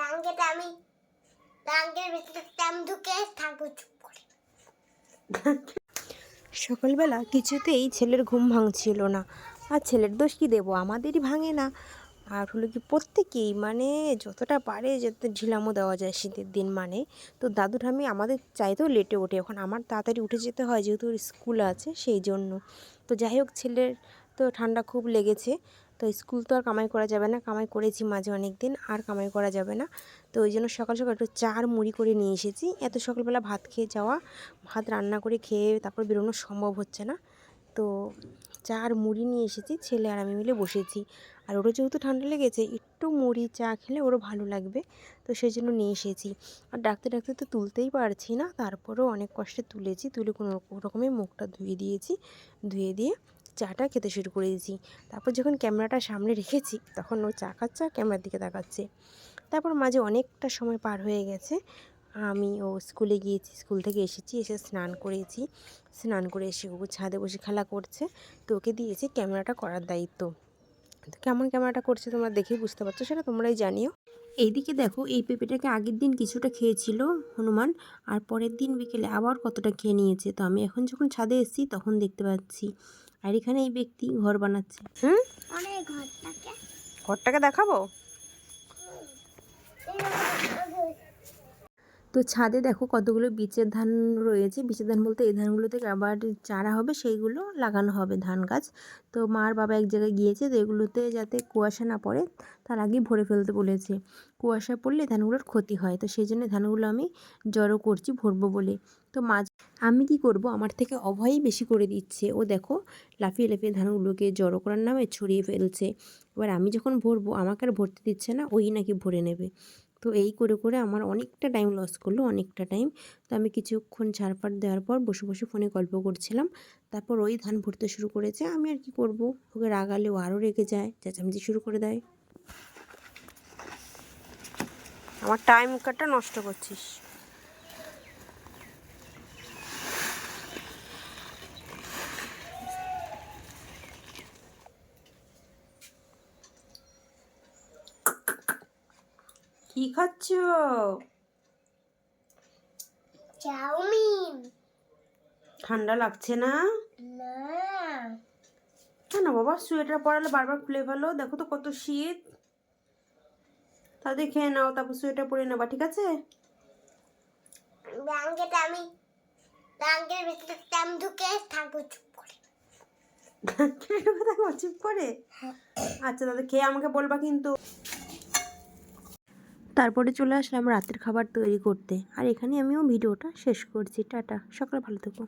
ব্যাংকেতে আমি টাইম ঢুকে থাকব চুপ করে। সকালবেলা কিছুতেই ছেলের ঘুম ভাঙছিল না। আর ছেলের দোষ কি দেবো? আমাদেরই ভাঙে না। আর হলো কি, প্রত্যেকেই মানে যতটা পারে যত ঢিলামো দেওয়া যায় শীতের দিন মানে। তো দাদু ঠামি আমাদের চাইতেও লেটে ওঠে। এখন আমার তাড়াতাড়ি উঠে যেতে হয়, যেহেতু স্কুল আছে, সেই জন্য। তো যাই হোক, ছেলের তো ঠান্ডা খুব লেগেছে। তো স্কুল তো আর কামাই করা যাবে না, কামাই করেছি মাঝে অনেক দিন আর কামাই করা যাবে না। তো ওই জন্য সকাল সকাল একটু চার মুড়ি করে নিয়ে এসেছি। এত সকালবেলা ভাত খেয়ে যাওয়া, ভাত রান্না করে খেয়ে তারপর বেরোনো সম্ভব হচ্ছে না। তো চা আর মুড়ি নিয়ে এসেছি, ছেলে আর আমি মিলে বসেছি। আর ওরও যেহেতু ঠান্ডা লেগেছে, একটু মুড়ি চা খেলে ওরও ভালো লাগবে। তো সেই জন্য নিয়ে এসেছি। আর ডাকতে ডাকতে তো তুলতেই পারছি না, তারপরেও অনেক কষ্টে তুলেছি, তুলে কোনো রকমে মুখটা ধুয়ে দিয়েছি, ধুয়ে দিয়ে চাটা খেতে শুরু করে দিয়েছি। তারপর যখন ক্যামেরাটা সামনে রেখেছি, তখন ও চা খাচ্ছে ক্যামেরার দিকে তাকাচ্ছে। তারপর মাঝে অনেকটা সময় পার হয়ে গেছে। আমি ও স্কুলে গিয়েছি, স্কুল থেকে এসেছি, এসে স্নান করেছি। স্নান করে এসে ও ছাদে বসে খেলা করছে। তো ওকে দিয়েছি ক্যামেরাটা করার দায়িত্ব। তো কেমন ক্যামেরাটা করছে তোমরা দেখেই বুঝতে পারছ, সেটা তোমরাই জানিও। এইদিকে দেখো, এই পেঁপেটাকে আগের দিন কিছুটা খেয়েছিল হনুমান, আর পরের দিন বিকেলে আবার কতটা খেয়ে নিয়েছে। তো আমি এখন যখন ছাদে এসেছি, তখন দেখতে পাচ্ছি। আর এখানে এই ব্যক্তি ঘর বানাচ্ছে। হুম? অনেক ঘরটাকে। ঘরটাকে দেখাবো? তো ছাদে দেখো কতগুলো বীচের ধান রয়েছে। বীচের ধান বলতে এই ধানগুলো থেকে আবার চারা হবে সেইগুলো লাগানো হবে ধান গাছ। তো মার বাবা এক জায়গায় গিয়েছে তো এগুলোতে যাতে কুয়াশা না পড়ে তার আগেই ভরে ফেলতে বলেছে। কুয়াশা পড়লে ধানগুলোর ক্ষতি হয় তো সেই জন্য ধানগুলো আমি জড়ো করছি ভরবো বলে। তো মাঝ আমি কি করব? আমার থেকে অভয়ই বেশি করে দিচ্ছে। ও দেখো, লাফিয়ে লাফিয়ে ধানগুলোকে জড়ো করার নামে ছড়িয়ে ফেলছে। এবার আমি যখন ভরবো, আমাকে আর ভরতে দিচ্ছে না, ওই নাকি ভরে নেবে। তো এই করে করে আমার অনেকটা টাইম লস করল, অনেকটা টাইম তো আমি কিছুক্ষণ ছাড়পাট দেওয়ার পর বসে বসে ফোনে গল্প করছিলাম। তারপর ওই ধান ভরতে শুরু করেছে। আমি আর কি করব? ওকে রাগালে ও আরও রেগে যায়, চেঁচামেচি শুরু করে দেয়। আমার টাইম কাটা নষ্ট করছিস। কি খাচ্ছ? চাউমিন। ঠান্ডা লাগছে না? না। বাবা? সোয়েটার পরালে বারবার খুলে ফেলো। দেখো তো কত শীত। তাদের খেয়ে নাও তারপর সোয়েটার পরে নেবা ঠিক আছে? আমি ব্যাংকের ভিতরে টাইম ঢুকে থাকব চুপ করে। চুপ করে? আচ্ছা দাদা খেয়ে আমাকে বলবা কিন্তু। তারপরে চলে আসলাম রাতের খাবার তৈরি করতে। আর এখানে আমিও ভিডিওটা শেষ করছি। টাটা। সকালে ভালো থেকো।